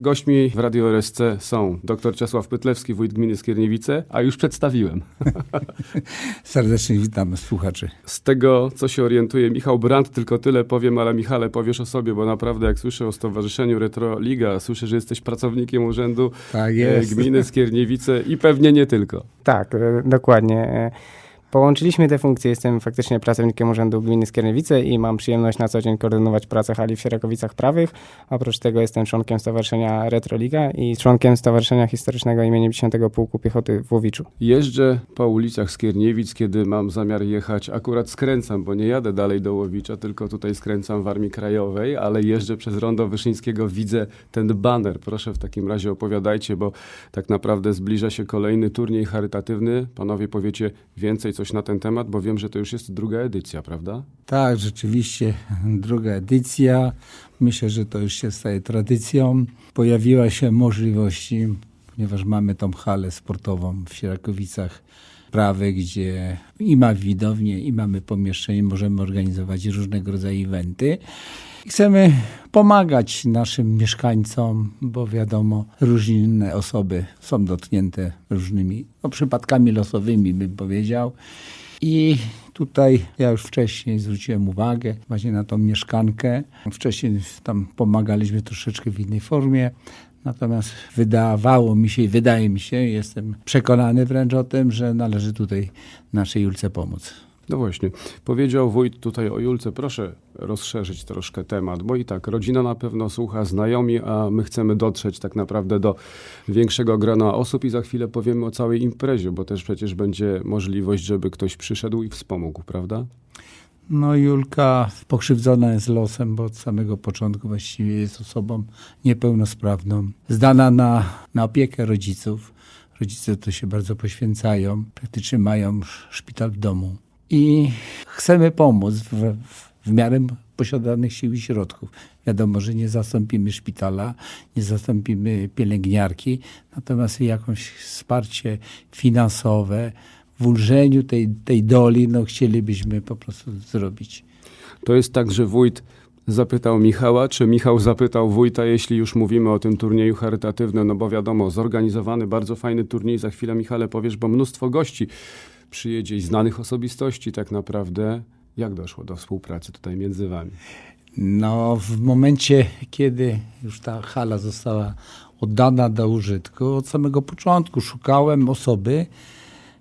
Gośćmi w Radio RSC są dr Czesław Pytlewski, wójt gminy Skierniewice, a już przedstawiłem. Serdecznie witam słuchaczy. Z tego, co się orientuje, Michał Brandt, tylko tyle powiem, ale Michale, powiesz o sobie, bo naprawdę jak słyszę o Stowarzyszeniu Retro Liga, słyszę, że jesteś pracownikiem Urzędu Tak e, jest. Gminy Skierniewice i pewnie nie tylko. Tak, e, dokładnie. Połączyliśmy te funkcje. Jestem faktycznie pracownikiem Urzędu Gminy Skierniewice i mam przyjemność na co dzień koordynować pracę hali w Sierakowicach Prawych. Oprócz tego jestem członkiem Stowarzyszenia Retroliga i członkiem Stowarzyszenia Historycznego imieniem 10 Pułku Piechoty w Łowiczu. Jeżdżę po ulicach Skierniewic, kiedy mam zamiar jechać, akurat skręcam, bo nie jadę dalej do Łowicza, tylko tutaj skręcam w Armii Krajowej, ale jeżdżę przez Rondo Wyszyńskiego, widzę ten baner. Proszę w takim razie opowiadajcie, bo tak naprawdę zbliża się kolejny turniej charytatywny. Panowie powiecie więcej coś na ten temat, bo wiem, że to już jest druga edycja, prawda? Tak, rzeczywiście druga edycja. Myślę, że to już się staje tradycją. Pojawiła się możliwości, ponieważ mamy tą halę sportową w Sierakowicach Prawy, gdzie i ma widownię, i mamy pomieszczenie, możemy organizować różnego rodzaju eventy. Chcemy pomagać naszym mieszkańcom, bo wiadomo, różne osoby są dotknięte różnymi no, przypadkami losowymi, bym powiedział. I tutaj ja już wcześniej zwróciłem uwagę właśnie na tą mieszkankę. Wcześniej tam pomagaliśmy troszeczkę w innej formie. Natomiast wydawało mi się i wydaje mi się, jestem przekonany wręcz o tym, że należy tutaj naszej Julce pomóc. No właśnie, powiedział wójt tutaj o Julce, proszę rozszerzyć troszkę temat, bo i tak rodzina na pewno słucha, znajomi, a my chcemy dotrzeć tak naprawdę do większego grona osób i za chwilę powiemy o całej imprezie, bo też przecież będzie możliwość, żeby ktoś przyszedł i wspomógł, prawda? No Julka pokrzywdzona jest losem, bo od samego początku właściwie jest osobą niepełnosprawną. Zdana na, na opiekę rodziców. Rodzice to się bardzo poświęcają. Praktycznie mają sz- szpital w domu. I chcemy pomóc w, w miarę posiadanych sił i środków. Wiadomo, że nie zastąpimy szpitala, nie zastąpimy pielęgniarki, natomiast jakieś wsparcie finansowe w ulżeniu tej, tej doli no, chcielibyśmy po prostu zrobić. To jest tak, że wójt zapytał Michała, czy Michał zapytał wójta, jeśli już mówimy o tym turnieju charytatywnym, no bo wiadomo, zorganizowany bardzo fajny turniej, za chwilę Michale powiesz, bo mnóstwo gości przyjedzie i znanych osobistości tak naprawdę. Jak doszło do współpracy tutaj między wami? No, w momencie, kiedy już ta hala została oddana do użytku, od samego początku szukałem osoby,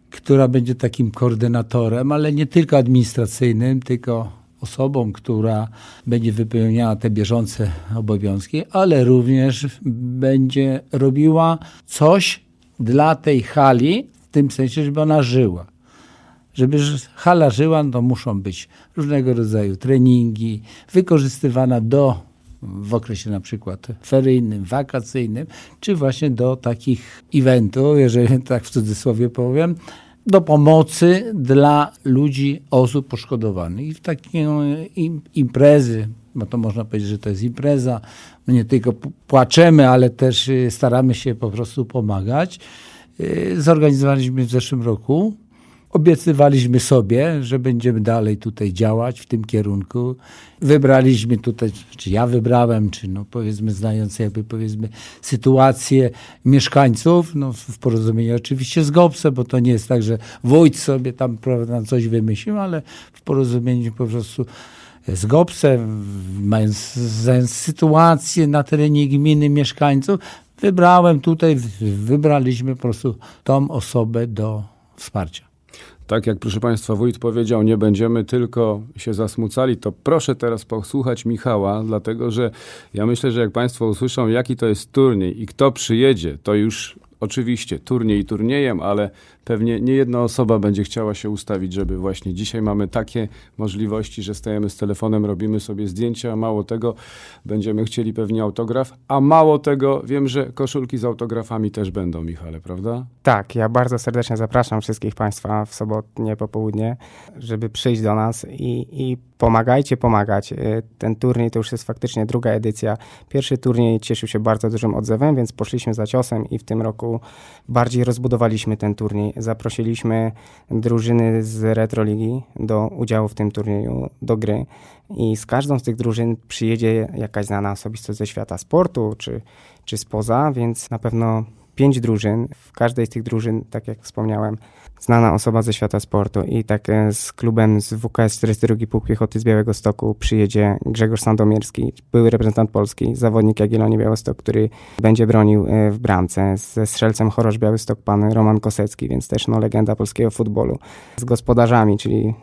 która będzie takim koordynatorem, ale nie tylko administracyjnym, tylko osobą, która będzie wypełniała te bieżące obowiązki, ale również będzie robiła coś dla tej hali, w tym sensie, żeby ona żyła. Żeby hala żyła, to muszą być różnego rodzaju treningi, wykorzystywana do w okresie na przykład feryjnym, wakacyjnym, czy właśnie do takich eventów, jeżeli tak w cudzysłowie powiem, do pomocy dla ludzi, osób poszkodowanych. I w takie im, imprezy, bo to można powiedzieć, że to jest impreza, my nie tylko płaczemy, ale też y, staramy się po prostu pomagać. Y, Zorganizowaliśmy w zeszłym roku Obiecywaliśmy sobie, że będziemy dalej tutaj działać w tym kierunku. Wybraliśmy tutaj, czy ja wybrałem, czy no powiedzmy znając jakby powiedzmy sytuację mieszkańców, no w porozumieniu oczywiście z GOPSem, bo to nie jest tak, że wójt sobie tam prawda, coś wymyślił, ale w porozumieniu po prostu z GOPSem, mając sytuację na terenie gminy mieszkańców, wybrałem tutaj, wybraliśmy po prostu tą osobę do wsparcia. Tak jak proszę Państwa wójt powiedział, nie będziemy tylko się zasmucali, to proszę teraz posłuchać Michała, dlatego że ja myślę, że jak Państwo usłyszą, jaki to jest turniej i kto przyjedzie, to już oczywiście turniej turniejem, ale pewnie nie jedna osoba będzie chciała się ustawić, żeby właśnie dzisiaj mamy takie możliwości, że stajemy z telefonem, robimy sobie zdjęcia, a mało tego, będziemy chcieli pewnie autograf, a mało tego, wiem, że koszulki z autografami też będą, Michale, prawda? Tak, ja bardzo serdecznie zapraszam wszystkich Państwa w sobotnie popołudnie, żeby przyjść do nas i, i pomagajcie pomagać. Y, Ten turniej to już jest faktycznie druga edycja. Pierwszy turniej cieszył się bardzo dużym odzewem, więc poszliśmy za ciosem i w tym roku bardziej rozbudowaliśmy ten turniej. Zaprosiliśmy drużyny z Retroligi do udziału w tym turnieju, do gry. I z każdą z tych drużyn przyjedzie jakaś znana osobistość ze świata sportu czy, czy spoza, więc na pewno pięć drużyn. W każdej z tych drużyn, tak jak wspomniałem, znana osoba ze świata sportu i tak e, z klubem z WKS 42 Pułk Piechoty z Białego Stoku przyjedzie Grzegorz Sandomierski, były reprezentant Polski, zawodnik Jagiellonii Białystok, który będzie bronił e, w bramce. Ze strzelcem Chorosz Białystok pan Roman Kosecki, więc też no, legenda polskiego futbolu. Z gospodarzami, czyli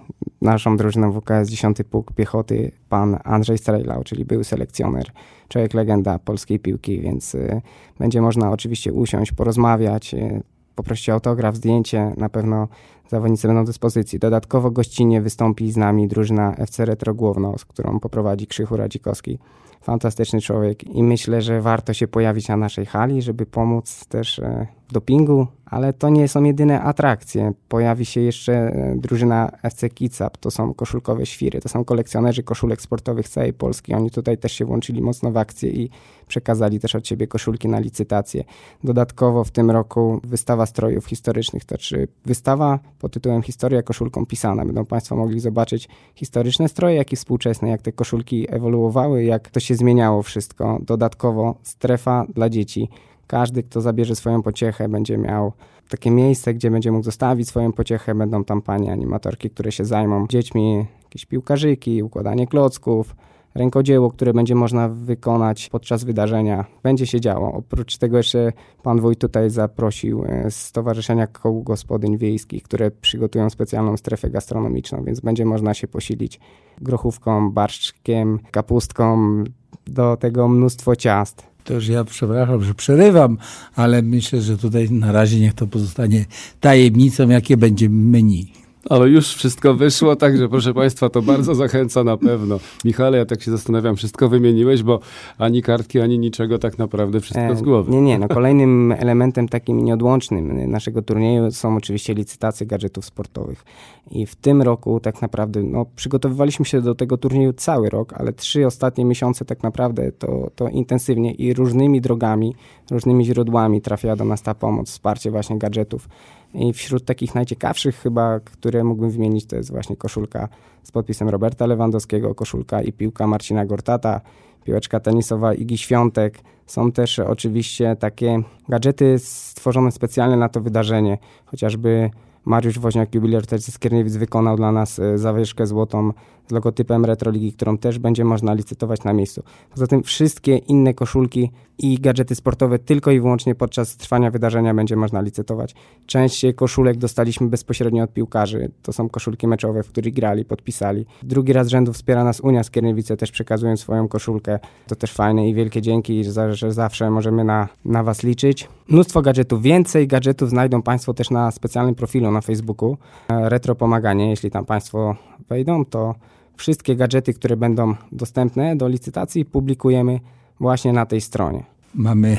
naszą drużyną WKS 10 Pułk Piechoty pan Andrzej Strejlał, czyli były selekcjoner, człowiek legenda polskiej piłki, więc y, będzie można oczywiście usiąść, porozmawiać, y, poprosić o autograf, zdjęcie, na pewno zawodnicy będą do dyspozycji. Dodatkowo gościnnie wystąpi z nami drużyna FC Retro Główno, z którą poprowadzi Krzychu Radzikowski. Fantastyczny człowiek i myślę, że warto się pojawić na naszej hali, żeby pomóc też w dopingu, ale to nie są jedyne atrakcje. Pojawi się jeszcze e, drużyna FC Kicap, to są koszulkowe świry, to są kolekcjonerzy koszulek sportowych z całej Polski. Oni tutaj też się włączyli mocno w akcję i przekazali też od siebie koszulki na licytację. Dodatkowo w tym roku wystawa strojów historycznych, to czy wystawa pod tytułem Historia koszulką pisana. Będą Państwo mogli zobaczyć historyczne stroje, jak i współczesne, jak te koszulki ewoluowały, jak to się zmieniało wszystko. Dodatkowo strefa dla dzieci. Każdy, kto zabierze swoją pociechę, będzie miał takie miejsce, gdzie będzie mógł zostawić swoją pociechę. Będą tam panie animatorki, które się zajmą dziećmi, jakieś piłkarzyki, układanie klocków, rękodzieło, które będzie można wykonać podczas wydarzenia. Będzie się działo. Oprócz tego jeszcze pan wójt tutaj zaprosił e, Stowarzyszenia Koł Gospodyń Wiejskich, które przygotują specjalną strefę gastronomiczną, więc będzie można się posilić grochówką, barszczkiem, kapustką, do tego mnóstwo ciast. To już ja przepraszam, że przerywam, ale myślę, że tutaj na razie niech to pozostanie tajemnicą, jakie będzie menu. Ale już wszystko wyszło, także proszę Państwa, to bardzo zachęca na pewno. Michale, ja tak się zastanawiam, wszystko wymieniłeś, bo ani kartki, ani niczego tak naprawdę wszystko E, z głowy. Nie, nie. No, kolejnym elementem takim nieodłącznym naszego turnieju są oczywiście licytacje gadżetów sportowych. I w tym roku tak naprawdę no, przygotowywaliśmy się do tego turnieju cały rok, ale trzy ostatnie miesiące tak naprawdę to, to intensywnie i różnymi drogami, różnymi źródłami trafiała do nas ta pomoc, wsparcie właśnie gadżetów. I wśród takich najciekawszych chyba, które mógłbym wymienić, to jest właśnie koszulka z podpisem Roberta Lewandowskiego, koszulka i piłka Marcina Gortata, piłeczka tenisowa Igi Świątek. Są też oczywiście takie gadżety stworzone specjalnie na to wydarzenie, chociażby Mariusz Woźniak, jubiler ze Skierniewic, wykonał dla nas e, zawieszkę złotą logotypem Retroligi, którą też będzie można licytować na miejscu. Poza tym wszystkie inne koszulki i gadżety sportowe tylko i wyłącznie podczas trwania wydarzenia będzie można licytować. Część koszulek dostaliśmy bezpośrednio od piłkarzy. To są koszulki meczowe, w których grali, podpisali. Drugi raz rzędu wspiera nas Unia Skierniewice, też przekazując swoją koszulkę. To też fajne i wielkie dzięki, że, że zawsze możemy na, na Was liczyć. Mnóstwo gadżetów. Więcej gadżetów znajdą Państwo też na specjalnym profilu na Facebooku. E, Retro Pomaganie, jeśli tam Państwo wejdą, to wszystkie gadżety, które będą dostępne do licytacji, publikujemy właśnie na tej stronie. Mamy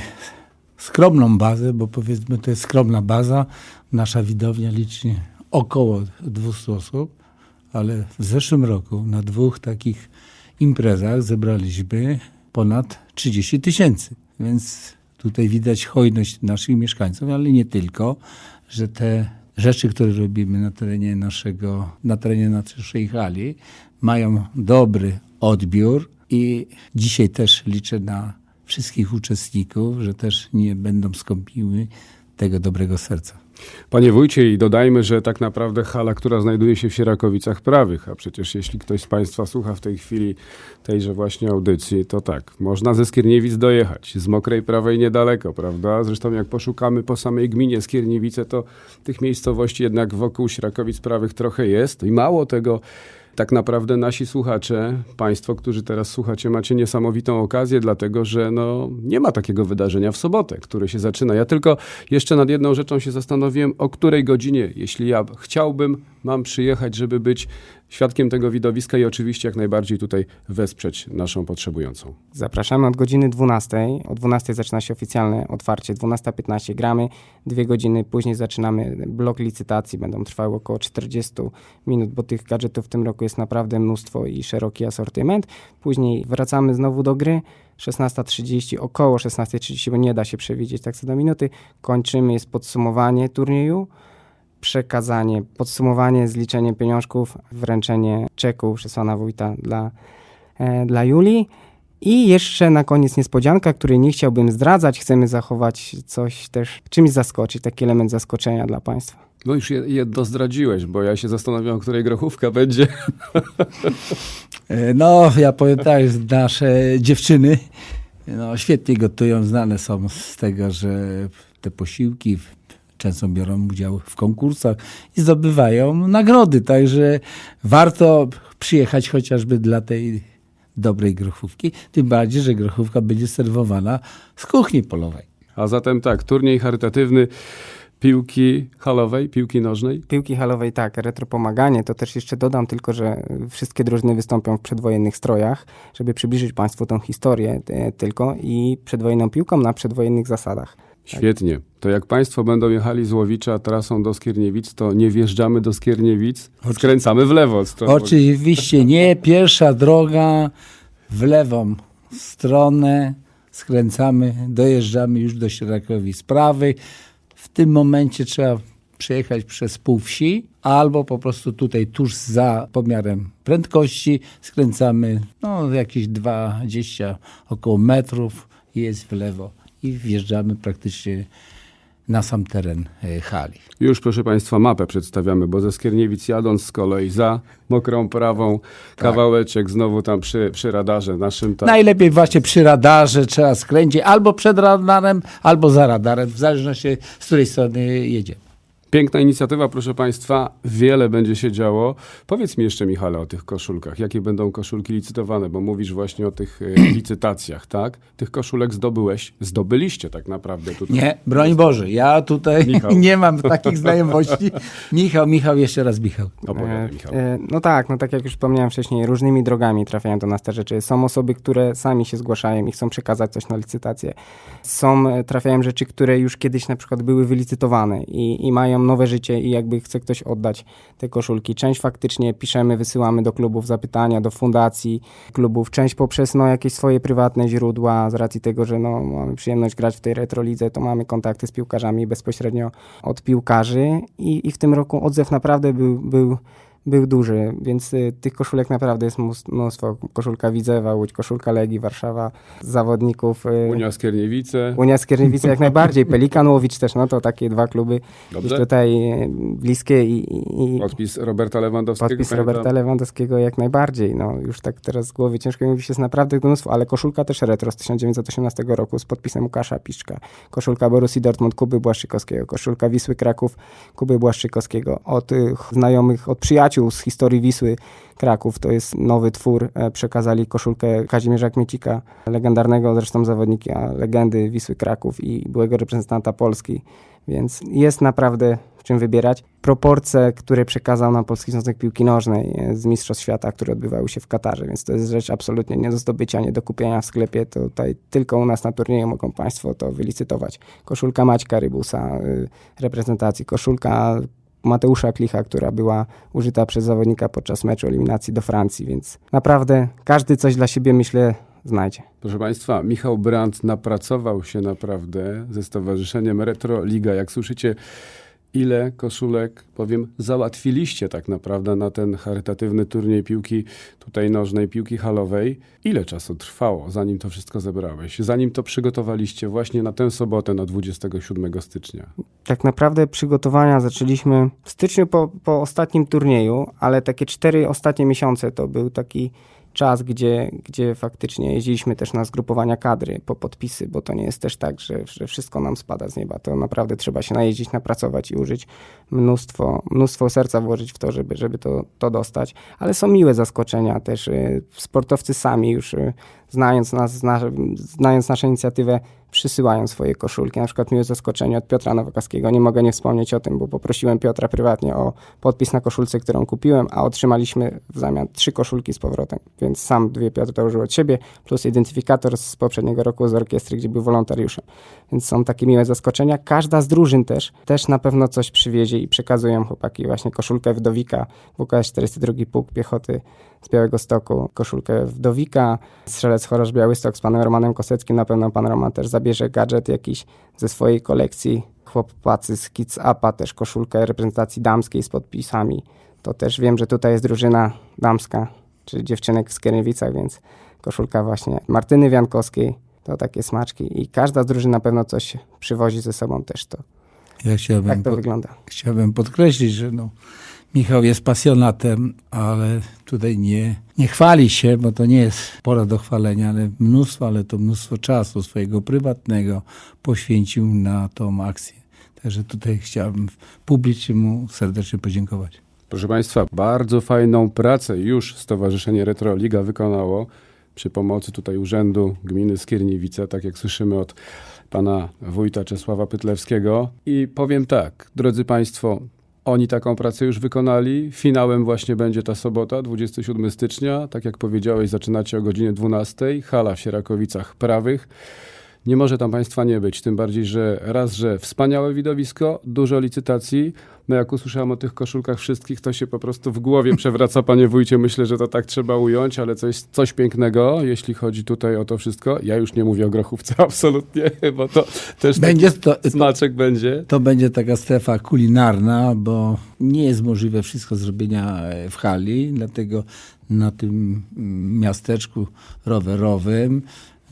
skromną bazę, bo powiedzmy to jest skromna baza. Nasza widownia liczy około 200 osób, ale w zeszłym roku na dwóch takich imprezach zebraliśmy ponad 30 tysięcy. Więc tutaj widać hojność naszych mieszkańców, ale nie tylko, że te rzeczy, które robimy na terenie naszego, na terenie naszej hali, mają dobry odbiór i dzisiaj też liczę na wszystkich uczestników, że też nie będą skąpiły tego dobrego serca. Panie wójcie, i dodajmy, że tak naprawdę hala, która znajduje się w Sierakowicach Prawych, a przecież jeśli ktoś z Państwa słucha w tej chwili tejże właśnie audycji, to tak, można ze Skierniewic dojechać, z Mokrej Prawej niedaleko, prawda? Zresztą jak poszukamy po samej gminie Skierniewice, to tych miejscowości jednak wokół Sierakowic Prawych trochę jest i mało tego, tak naprawdę nasi słuchacze, Państwo, którzy teraz słuchacie, macie niesamowitą okazję, dlatego że no, nie ma takiego wydarzenia w sobotę, które się zaczyna. Ja tylko jeszcze nad jedną rzeczą się zastanawiam. Zastanowiłem, o której godzinie, jeśli ja chciałbym, mam przyjechać, żeby być świadkiem tego widowiska i oczywiście jak najbardziej tutaj wesprzeć naszą potrzebującą. Zapraszamy od godziny 12. O 12 zaczyna się oficjalne otwarcie, 12.15 gramy, dwie godziny później zaczynamy blok licytacji, będą trwały około 40 minut, bo tych gadżetów w tym roku jest naprawdę mnóstwo i szeroki asortyment. Później wracamy znowu do gry, 16.30, około 16.30, bo nie da się przewidzieć tak co do minuty. Kończymy, jest podsumowanie turnieju, przekazanie, podsumowanie, zliczenie pieniążków, wręczenie czeku przez pana wójta dla, e, dla Julii. I jeszcze na koniec niespodzianka, której nie chciałbym zdradzać. Chcemy zachować coś też, czymś zaskoczyć, taki element zaskoczenia dla Państwa. No już je- jedno zdradziłeś, bo ja się zastanawiam, o której grochówka będzie. E, No, ja powiem tak, nasze dziewczyny no, świetnie gotują, znane są z tego, że te posiłki często biorą udział w konkursach i zdobywają nagrody, także warto przyjechać chociażby dla tej dobrej grochówki, tym bardziej, że grochówka będzie serwowana z kuchni polowej. A zatem tak, turniej charytatywny piłki halowej, piłki nożnej. Piłki halowej tak, retropomaganie, to też jeszcze dodam tylko, że wszystkie drużyny wystąpią w przedwojennych strojach, żeby przybliżyć Państwu tą historię e, tylko i przedwojenną piłką na przedwojennych zasadach. Świetnie. To jak Państwo będą jechali z Łowicza trasą do Skierniewic, to nie wjeżdżamy do Skierniewic, skręcamy w lewo. Oczywiście nie, pierwsza droga w lewą stronę, skręcamy, dojeżdżamy już do Sierakowic prawej. W tym momencie trzeba przejechać przez pół wsi, albo po prostu tutaj tuż za pomiarem prędkości skręcamy no, jakieś 20 około metrów jest w lewo i wjeżdżamy praktycznie na sam teren e, hali. Już proszę Państwa mapę przedstawiamy, bo ze Skierniewic jadąc z kolei za mokrą prawą, kawałeczek znowu tam przy, przy radarze naszym. Tak. Najlepiej właśnie przy radarze trzeba skręcić albo przed radarem, albo za radarem, w zależności z której strony jedziemy. Piękna inicjatywa, proszę Państwa, wiele będzie się działo. Powiedz mi jeszcze, Michale, o tych koszulkach. Jakie będą koszulki licytowane? Bo mówisz właśnie o tych e, licytacjach, tak? Tych koszulek zdobyłeś, zdobyliście tak naprawdę tutaj. Nie, broń Boże, ja tutaj Michał. nie mam takich znajomości. Michał, Michał, jeszcze raz Michał. Opowiadaj, Michał. E, No tak, no tak jak już wspomniałem wcześniej, różnymi drogami trafiają do nas te rzeczy. Są osoby, które sami się zgłaszają i chcą przekazać coś na licytację. Są, e, trafiają rzeczy, które już kiedyś na przykład były wylicytowane i, i mają nowe życie i jakby chce ktoś oddać te koszulki. Część faktycznie piszemy, wysyłamy do klubów zapytania, do fundacji klubów. Część poprzez no, jakieś swoje prywatne źródła, z racji tego, że no, mamy przyjemność grać w tej retrolidze, to mamy kontakty z piłkarzami bezpośrednio od piłkarzy i, i w tym roku odzew naprawdę był, był, był duży, więc y, tych koszulek naprawdę jest mnóstwo. Koszulka Widzewa, Łódź, koszulka Legii, Warszawa, zawodników. y, Unia Skierniewice. Unia Skierniewice jak najbardziej, Pelikan Łowicz też, no to takie dwa kluby Dobrze? tutaj y, bliskie i, i, i Podpis Roberta Lewandowskiego. podpis pamiętam. Roberta Lewandowskiego jak najbardziej. No już tak teraz z głowy ciężko mi mówić, jest naprawdę mnóstwo, ale koszulka też retro z 1918 roku z podpisem Łukasza Piszczka. Koszulka Borussii Dortmund Kuby Błaszczykowskiego, koszulka Wisły Kraków Kuby Błaszczykowskiego. Od y, znajomych, od przyjaciół z historii Wisły Kraków, to jest nowy twór, e, przekazali koszulkę Kazimierza Kmiecika, legendarnego zresztą zawodnika, legendy Wisły Kraków i byłego reprezentanta Polski, więc jest naprawdę w czym wybierać. Proporcje, które przekazał nam Polski Związek Piłki Nożnej e, z Mistrzostw Świata, które odbywały się w Katarze, więc to jest rzecz absolutnie nie do zdobycia, nie do kupienia w sklepie. To tutaj tylko u nas na turnieju mogą Państwo to wylicytować. Koszulka Maćka Rybusa, y, reprezentacji, koszulka Mateusza Klicha, która była użyta przez zawodnika podczas meczu eliminacji do Francji, więc naprawdę każdy coś dla siebie, myślę, znajdzie. Proszę Państwa, Michał Brandt napracował się naprawdę ze Stowarzyszeniem Retro Liga. Jak słyszycie, ile koszulek, powiem, załatwiliście tak naprawdę na ten charytatywny turniej piłki tutaj nożnej, piłki halowej. Ile czasu trwało, zanim to wszystko zebrałeś? Zanim to przygotowaliście właśnie na tę sobotę, na 27 stycznia? tak naprawdę przygotowania zaczęliśmy w styczniu po, po ostatnim turnieju, ale takie cztery ostatnie miesiące to był taki czas, gdzie, gdzie faktycznie jeździliśmy też na zgrupowania kadry po podpisy, bo to nie jest też tak, że, że wszystko nam spada z nieba. To naprawdę trzeba się najeździć, napracować i użyć mnóstwo, mnóstwo serca włożyć w to, żeby, żeby to, to dostać. Ale są miłe zaskoczenia też. y, Sportowcy sami już y, znając nas, zna, znając naszą inicjatywę, przysyłają swoje koszulki. Na przykład miłe zaskoczenie od Piotra Nowakowskiego. Nie mogę nie wspomnieć o tym, bo poprosiłem Piotra prywatnie o podpis na koszulce, którą kupiłem, a otrzymaliśmy w zamian trzy koszulki z powrotem. Więc sam dwie Piotr dołożył od siebie, plus identyfikator z poprzedniego roku z orkiestry, gdzie był wolontariuszem. Więc są takie miłe zaskoczenia. Każda z drużyn też, też na pewno coś przywiezie i przekazują chłopaki właśnie koszulkę Wdowika, WKS 402 Pułk Piechoty z Białego Stoku, koszulkę Wdowika, strzelec Chorosz Białystok z panem Romanem Koseckim. Na pewno pan Roman też zabierze gadżet jakiś ze swojej kolekcji. Chłopacy z Kids Upa też koszulkę reprezentacji damskiej z podpisami. To też wiem, że tutaj jest drużyna damska, czy dziewczynek w Skierniewicach, więc koszulka właśnie Martyny Wiankowskiej. To takie smaczki i każda z drużyn na pewno coś przywozi ze sobą też to. Ja chciałbym, Tak to po- wygląda. chciałbym podkreślić, że no, Michał jest pasjonatem, ale tutaj nie, nie chwali się, bo to nie jest pora do chwalenia, ale mnóstwo, ale to mnóstwo czasu swojego prywatnego poświęcił na tą akcję. Także tutaj chciałbym publicznie mu serdecznie podziękować. Proszę Państwa, bardzo fajną pracę już Stowarzyszenie Retroliga wykonało przy pomocy tutaj Urzędu Gminy Skierniewice, tak jak słyszymy od pana wójta Czesława Pytlewskiego. I powiem tak, drodzy Państwo, oni taką pracę już wykonali. Finałem właśnie będzie ta sobota, 27 stycznia. Tak jak powiedziałeś, zaczynacie o godzinie 12. Hala w Sierakowicach Prawych. Nie może tam Państwa nie być, tym bardziej, że raz, że wspaniałe widowisko, dużo licytacji. No jak usłyszałem o tych koszulkach wszystkich, to się po prostu w głowie przewraca, panie wójcie. Myślę, że to tak trzeba ująć, ale coś, coś pięknego, jeśli chodzi tutaj o to wszystko. Ja już nie mówię o grochówce absolutnie, bo to też Będzie to, smaczek będzie. To będzie taka strefa kulinarna, bo nie jest możliwe wszystko zrobienia e, w hali, dlatego na tym mm, miasteczku rowerowym,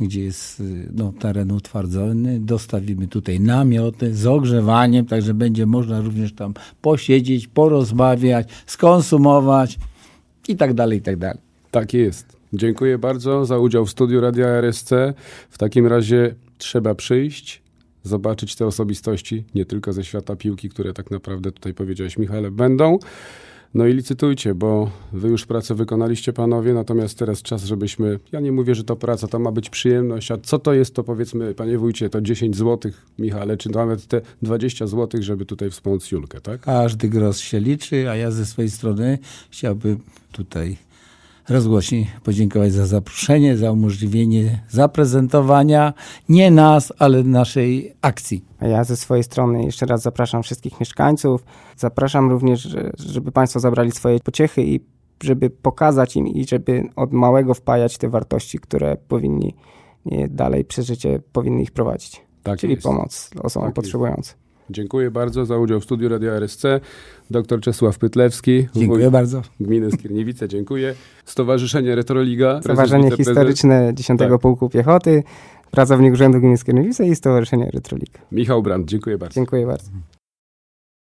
gdzie jest y, no, teren utwardzony, dostawimy tutaj namioty z ogrzewaniem, także będzie można również tam posiedzieć, porozmawiać, skonsumować i tak dalej, i tak dalej. Tak jest. Dziękuję bardzo za udział w studiu Radia RSC. W takim razie trzeba przyjść, zobaczyć te osobistości, nie tylko ze świata piłki, które tak naprawdę tutaj powiedziałeś, Michale, będą. No i licytujcie, bo wy już pracę wykonaliście, panowie, natomiast teraz czas, żebyśmy, ja nie mówię, że to praca, to ma być przyjemność, a co to jest, to powiedzmy, panie wójcie, to 10 zł, Michale, czy nawet te 20 zł, żeby tutaj wspomóc Julkę, tak? Każdy gros się liczy, a ja ze swojej strony chciałbym tutaj rozgłośnie podziękować za zaproszenie, za umożliwienie zaprezentowania nie nas, ale naszej akcji. A ja ze swojej strony jeszcze raz zapraszam wszystkich mieszkańców. Zapraszam również, że- żeby Państwo zabrali swoje pociechy i żeby pokazać im i żeby od małego wpajać te wartości, które powinni e, dalej przez życie powinni ich prowadzić. Tak Czyli jest. pomoc osobom Tak potrzebującym. Dziękuję bardzo za udział w studiu Radia RSC. Dr Czesław Pytlewski, Dziękuję bardzo. gminy Skierniewice, dziękuję. Stowarzyszenie Retroliga. Stowarzyszenie. Historyczne 10 Tak. Pułku Piechoty, pracownik Urzędu Gminy Skierniewice i Stowarzyszenie Retrolika. Michał Brandt, dziękuję bardzo. Dziękuję bardzo.